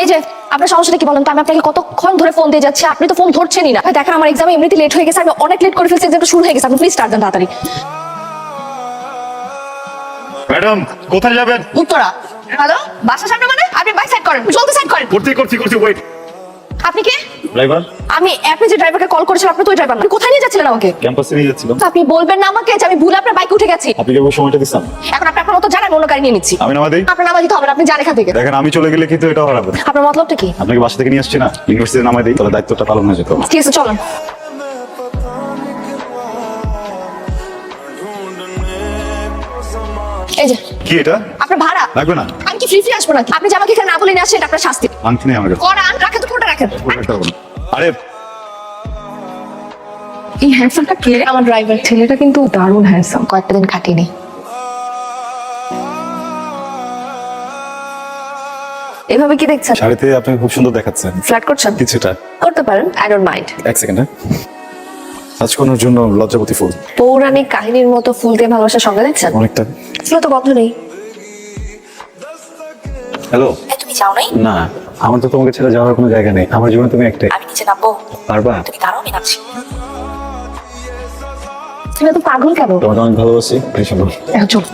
এই যে আপনার সমস্যাটা কি বলেন তো? আমি আপনাকে কতক্ষণ ধরে ফোন দিয়ে যাচ্ছি আপনি তো ফোন ধরছেনই না। দেখেন আমার এক্সামে এমনিতে লেট হয়ে গেছে আমি অনেক লেট করে ফেলছি এক্সামটা শুরু হয়ে গেছে আপনি প্লিজ স্টার্ট দেন তাড়াতাড়ি। ম্যাডাম কোথায় যাবেন? উত্তরা। হ্যালো বাসা সামনে মানে? আপনি বাইক সাইড করেন। জলদি সাইড করেন। করতে করছি করছি ওয়েট আপনি কে? ড্রাইভার। আমি আপনি যে ড্রাইভারকে কল করেছিলেন আপনি তো ওই ড্রাইভার না। কোথায় নিয়ে যাচ্ছিলেন আমাকে? ক্যাম্পাসে নিয়ে যাচ্ছিলাম। আপনি বলবেন না আমাকে যে আমি ভুল আপনার বাইকে উঠে গেছি। আপনি কেবল সময়টা দিচ্ছেন? এখন আপনি আপনার মতো জানেন অন্য গাড়ি নিয়ে নিচ্ছি। আমি নামা দিই আপনার নামা দিতে হবে না আপনি জানেন এখান থেকে। দেখেন আমি চলে গেলে কিন্তু এটা হারাবে আপনার মতলবটা কি? আপনাকে বাসা থেকে নিয়ে আসছি না ইউনিভার্সিটি নামাই দিই তাহলে দায়িত্বটা পালন হয়ে যেত। ঠিক আছে চলেন। এই যে কি এটা? আপনার ভাড়া? লাগবে না। আমি কি ফ্রি ফ্রি আসব নাকি? আপনি যে আমাকে এখানে না বলে নিয়ে আসছেন এটা আপনার শাস্তি। আংটি নেই আমার কাছে ফোনটা রাখেন। আরে এই হ্যান্ডসামটা কে? আমার ড্রাইভার ছেলেটা কিন্তু দারুণ হ্যান্ডসাম কয়েকটা দিন খাটিনি এভাবে কি দেখছেন? শাড়িতে আপনাকে খুব সুন্দর দেখাচ্ছে ফ্ল্যাট করছেন? কিছুটা। করতে পারেন। আই ডোন্ট মাইন্ড এক সেকেন্ড হ্যাঁ? আজ জন্য লজ্জাপতি ফুল। পৌরাণিক কাহিনীর মতো ফুল দিয়ে ভালোবাসা সঙ্গে দেখছেন? অনেকটা। ফুল তো বন্ধ নেই। হ্যালো? তুমি যাও নাই? না আমার তো তোমাকে ছেড়ে যাওয়ার কোনো জায়গা নেই। আমার জীবনে তুমি একটাই। আমি নিচে নামবো। পারবা? তুমি দাঁড়াও আমি নামছি। তুমি তো পাগল কেন? তোমাকে অনেক ভালোবাসি। এখন চল।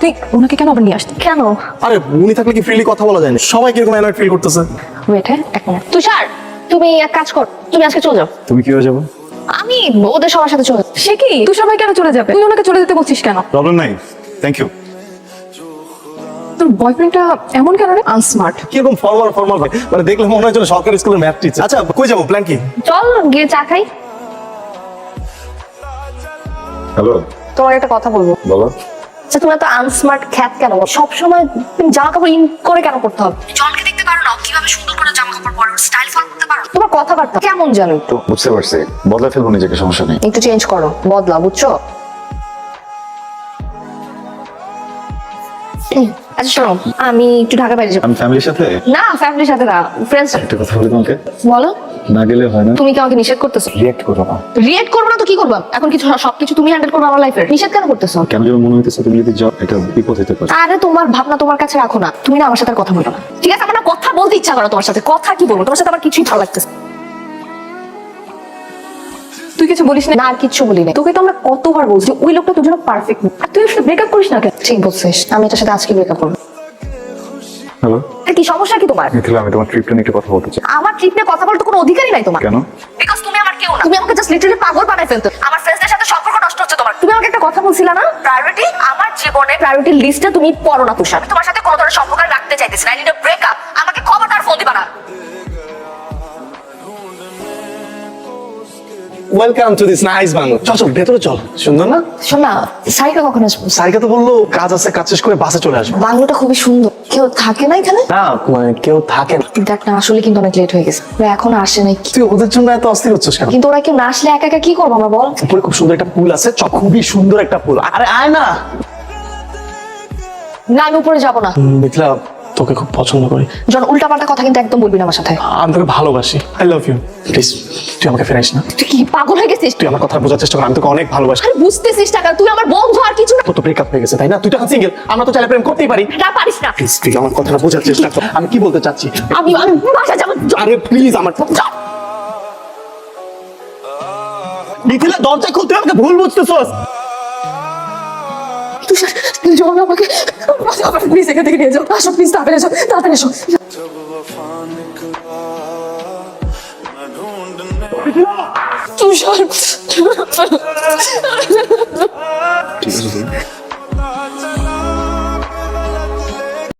তুই ওনাকে কেন আবার নিয়ে আসতি কেন? আরে উনি থাকলে কি ফ্রিলি কথা বলা যায় না? সবাই কীরকম অ্যানয়েড ফিল করতেছে? ওয়েট হ্যাঁ এক মিনিট তুষার তুমি এক কাজ কর। তুমি আজকে চলে যাও। তুমি কি হয়ে যাব? আমি ওদের সবার সাথে চলে সে কি? তুই সবাই কেন চলে যাবে? তুই ওনাকে চলে যেতে বলছিস কেন? প্রবলেম নাই। থ্যাংক ইউ তোর বয়ফ্রেন্ডটা এমন কেন রে? আনস্মার্ট কীরকম ফর্মাল ফর্মাল মানে দেখলে মনে হয় যেন সরকারি স্কুলের ম্যাথ টিচার আচ্ছা কই যাব? প্ল্যান কি চল গিয়ে চা খাই। হ্যালো তোমার একটা কথা বলব। বলো। আচ্ছা তুমি তো আনস্মার্ট খ্যাত কেন? সবসময় তুমি জামা কাপড় ইন করে কেন করতে হবে? জলকে দেখতে পারো না কীভাবে সুন্দর করে জামা কাপড় পরে স্টাইল ফলো করতে পারো। তোমার কথাবার্তা কেমন জানো? একটু বুঝতে পারছি। বদলা ফেলব নিজেকে সমস্যা নেই। একটু চেঞ্জ করো বদলা বুঝছ? আচ্ছা শোনো আমি একটু ঢাকা বাইরে যাব। আমি ফ্যামিলির সাথে? না ফ্যামিলির সাথে না ফ্রেন্ডস একটা কথা বলি তোমাকে। বলো। না গেলে হয় না। তুমি কি আমাকে নিষেধ করতেছো? রিয়াক্ট করো না। রিয়েক্ট করব না তো কি করব? এখন কিছু সবকিছু তুমি হ্যান্ডেল করবে আমার লাইফের নিষেধ কেন করতেছো? কেন যেন মনে হইতেছে তুমি যদি যাও এটা বিপদ হতে পারে। আরে তোমার ভাবনা তোমার কাছে রাখো না। তুমি না আমার সাথে কথা বলো না। ঠিক আছে আমার না কথা বলতে ইচ্ছা করো তোমার সাথে। কথা কি বলব? তোমার সাথে আমার কিছুই ভালো লাগতেছে তুই কিছু বলিস না? না আর কিছু বলি না তোকে তো আমরা কতবার বলছি ওই লোকটা তোর জন্য পারফেক্ট আর তুই ওর সাথে ব্রেকআপ করিস না কেন? ঠিক বলছিস। আমি এটার সাথে আজকে ব্রেকআপ করব। হ্যালো কি সমস্যা কি তোমার? মিথিলা আমি তোমার ট্রিপটা নিয়ে একটু কথা বলতে চাই। আমার ট্রিপ নিয়ে কথা বলতে কোনো অধিকারই নাই তোমার। কেন? বিকজ তুমি আমার কেউ না। তুমি আমাকে জাস্ট লিটারালি পাগল বানাই ফেলতে। আমার ফ্রেন্ডসদের সাথে সম্পর্ক নষ্ট হচ্ছে তোমার। তুমি আমাকে একটা কথা বলছিলা না? প্রায়োরিটি আমার জীবনে প্রায়োরিটি লিস্টে তুমি পড়ো না তুষার। আমি তোমার সাথে কোনো ধরনের সম্পর্ক রাখতে চাইতেছি না। I need a breakup welcome to this nice Bangla চল চল ভেতরে চল। সুন্দর না? শোন না সারিকা কখন আসব? সারিকা তো বলল কাজ আছে কাজ শেষ করে বাসে চলে আসব। বাংলোটা খুবই সুন্দর। কেউ থাকে না এখানে? না মানে কেউ থাকে না। দেখ না আসলে কিন্তু অনেক লেট হয়ে গেছে। ওরা এখনও আসে নাই। তুই ওদের জন্য এত অস্থির হচ্ছিস কেন? কিন্তু ওরা কেউ না আসলে একা একা কি করব আমরা বল? উপরে খুব সুন্দর একটা পুল আছে চ খুবই সুন্দর একটা পুল। আরে আয় না! না আমি উপরে যাব না। মিথিলা তোকে খুব পছন্দ করি। জন উল্টাপাল্টা কথা কিন্তু একদম বলবি না আমার সাথে। আমি তোকে ভালোবাসি। আই লাভ ইউ প্লিজ তুই আমাকে ফেরাইস না। তুই কি পাগল হয়ে গেছিস? তুই আমার কথা বোঝার চেষ্টা কর আমি তোকে অনেক ভালোবাসি। আরে বুঝতেছিস টাকা তুই আমার বন্ধু আর কিছু না। তোর তো ব্রেকআপ হয়ে গেছে তাই না? তুই তো এখন সিঙ্গেল আমরা তো চাইলে প্রেম করতেই পারি। না পারিস না। প্লিজ তুই আমার কথাটা বোঝার চেষ্টা কর। আমি কি বলতে চাচ্ছি? আমি আমি বাসা যাব আরে প্লিজ আমার মিথিলা দরজা খুলতে আমাকে ভুল বুঝতেছস। তুষার জন আমাকে প্লিজ এখান থেকে নিয়ে যাও। আসো প্লিজ তাড়াতাড়ি এসো তাড়াতাড়ি এসো তুষার ঠিক আছে